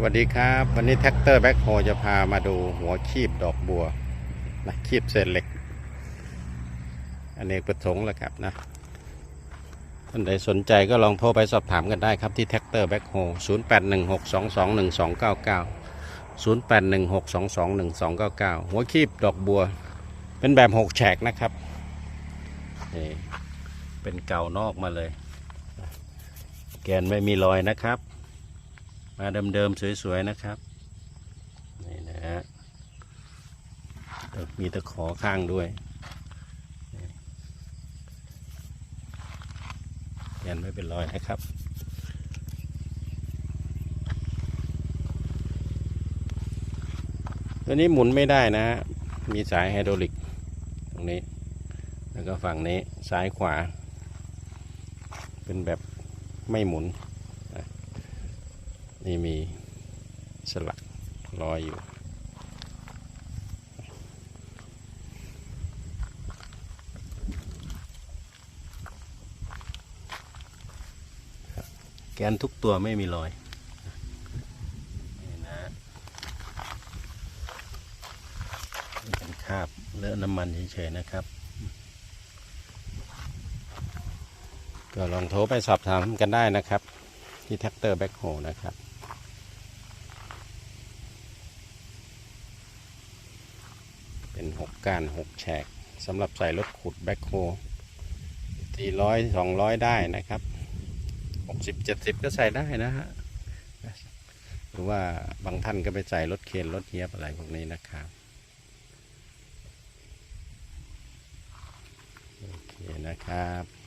สวัสดีครับ วันนี้แท็กเตอร์แบ็คโฮจะพามาดูหัวคีบดอกบัวนะคีบเศษเหล็กอันเนกประสงค์แหละครับนะท่านใดสนใจก็ลองโทรไปสอบถามกันได้ครับที่แท็กเตอร์แบ็คโฮ0 8 1 6 2 2 1 2 9 9 0 8 1 6 2 2 1 2 9 9 หัวคีบดอกบัว เป็นแบบหกแฉกนะครับนี่เป็นเก่านอกมาเลย แกนไม่มีรอยนะครับ มาเดิมๆสวยๆนะครับนี่นะฮะมีตะขอข้างด้วยนี่แกนไม่เป็นรอยนะครับตัวนี้หมุนไม่ได้นะฮะมีสายไฮดรอลิกตรงนี้ แล้วก็ฝั่งนี้ซ้ายขวา เป็นแบบไม่หมุน นี่มีสลักรอยอยู่ แกนทุกตัวไม่มีรอยนี่นะเป็นคราบเลอะน้ำมันเฉยๆนะครับ ก็ลองโทรไปสอบถามกันได้นะครับ ที่แท็กเตอร์แบ็คโฮนะครับ เป็นหกก้านหกแฉกสำหรับใส่รถขุดแบ็คโฮสี่ร้อยสองร้อยได้นะครับหกสิบเจ็ดสิบก็ใส่ได้นะฮะหรือว่าบางท่านก็ไปใส่รถเคนรถเฮียบอะไรพวกนี้นะครับโอเคนะครับ